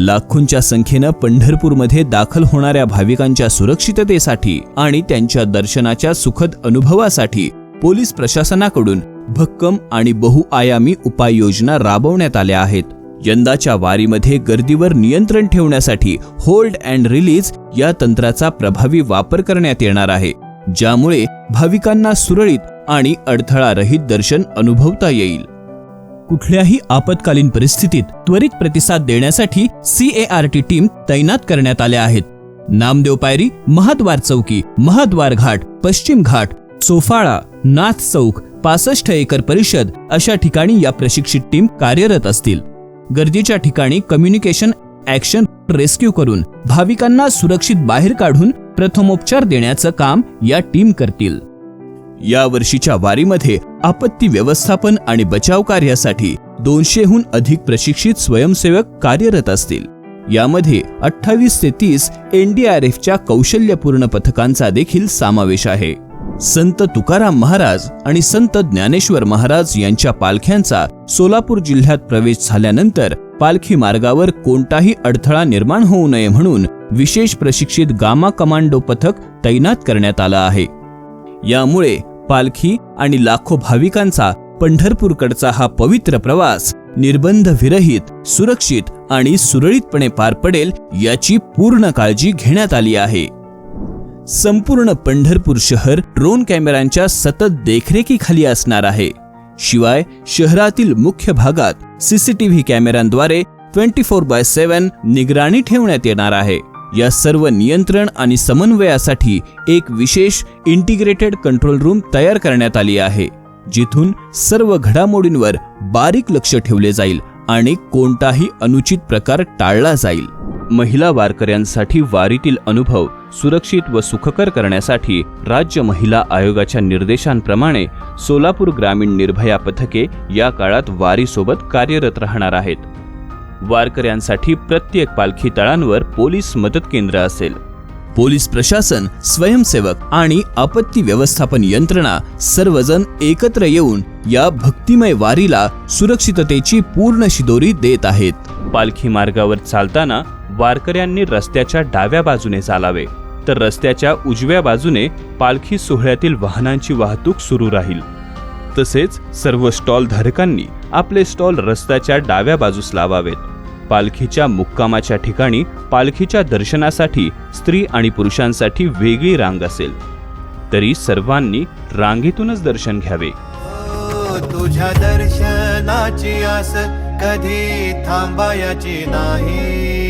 लाखोंच्या संख्येनं पंढरपूरमध्ये दाखल होणाऱ्या भाविकांच्या सुरक्षिततेसाठी आणि त्यांच्या दर्शनाच्या सुखद अनुभवासाठी पोलीस प्रशासनाकडून भक्कम आणि बहुआयामी उपाययोजना राबवण्यात आल्या आहेत. यंदाच्या वारीमध्ये गर्दीवर नियंत्रण ठेवण्यासाठी होल्ड अँड रिलीज या तंत्राचा प्रभावी वापर करण्यात येणार आहे ज्यामुळे भाविकांना सुरळीत आणि अडथळारहित दर्शन अनुभवता येईल. कुठल्याही आपत्कालीन परिस्थितीत त्वरित प्रतिसाद देण्यासाठी सीएआरटी टीम तैनात करण्यात आल्या आहेत. नामदेव पायरी महाद्वार चौकी महाद्वार घाट पश्चिम घाट सोफाळा नाथ चौक पासष्ट एकर परिषद अशा ठिकाणी या प्रशिक्षित टीम कार्यरत असतील. गर्दीच्या ठिकाणी कम्युनिकेशन ऍक्शन रेस्क्यू करून भाविकांना सुरक्षित बाहेर काढून प्रथमोपचार देण्याचं काम या टीम करतील. या वर्षीच्या वारीमध्ये आपत्ती व्यवस्थापन आणि बचाव कार्यासाठी दोनशेहून अधिक प्रशिक्षित स्वयंसेवक कार्यरत असतील. यामध्ये अठ्ठावीस ते तीस एनडीआरएफच्या कौशल्यपूर्ण पथकांचा देखील समावेश आहे. संत तुकाराम महाराज आणि संत ज्ञानेश्वर महाराज यांच्या पालख्यांचा सोलापूर जिल्ह्यात प्रवेश झाल्यानंतर पालखी मार्गावर कोणताही अडथळा निर्माण होऊ नये म्हणून विशेष प्रशिक्षित गामा कमांडो पथक तैनात करण्यात आलं आहे. यामुळे पालखी आणि लाखो भाविकांचा पंढरपूरकडचा हा पवित्र प्रवास निर्बंध विरहित सुरक्षित आणि सुरळीतपणे पार पडेल याची पूर्ण काळजी घेण्यात आली आहे. संपूर्ण पंढरपूर शहर ड्रोन कॅमेऱ्यांच्या सतत देखरेखीखाली असणार आहे. शिवाय शहरातील मुख्य भागात सीसीटीव्ही कॅमेऱ्यांद्वारे ट्वेंटी फोर बाय सेव्हन निगराणी ठेवण्यात येणार आहे. या सर्व नियंत्रण आणि समन्वयासाठी एक विशेष इंटिग्रेटेड कंट्रोल रूम तयार करण्यात आली आहे जिथून सर्व घडामोडींवर बारीक लक्ष ठेवले जाईल आणि कोणताही अनुचित प्रकार टाळला जाईल. महिला वारकऱ्यांसाठी वारीतील अनुभव सुरक्षित व सुखकर करण्यासाठी राज्य महिला आयोगाच्या निर्देशांप्रमाणे सोलापूर ग्रामीण निर्भया पथके या काळात वारीसोबत कार्यरत राहणार आहेत. वारकऱ्यांसाठी प्रत्येक पालखी तळांवर पोलीस मदत केंद्र असेल. पोलीस प्रशासन स्वयंसेवक आणि आपत्ती व्यवस्थापन यंत्रणा सर्वजण एकत्र येऊन या भक्तिमय वारीला सुरक्षिततेची पूर्ण शिदोरी देत आहेत. पालखी मार्गावर चालताना वारकऱ्यांनी रस्त्याच्या डाव्या बाजूने चालावे तर रस्त्याच्या उजव्या बाजूने पालखी सोहळ्यातील वाहनांची वाहतूक सुरू राहील. तसेच सर्व स्टॉल धारकांनी आपले स्टॉल रस्त्याच्या डाव्या बाजूस लावावेत. पालखीच्या मुक्कामाच्या ठिकाणी पालखीच्या दर्शनासाठी स्त्री आणि पुरुषांसाठी वेगळी रांग असेल. तरी सर्वांनी रांगेतूनच दर्शन घ्यावे. तुझ्या दर्शनाची आस कधी थांबायची नाही.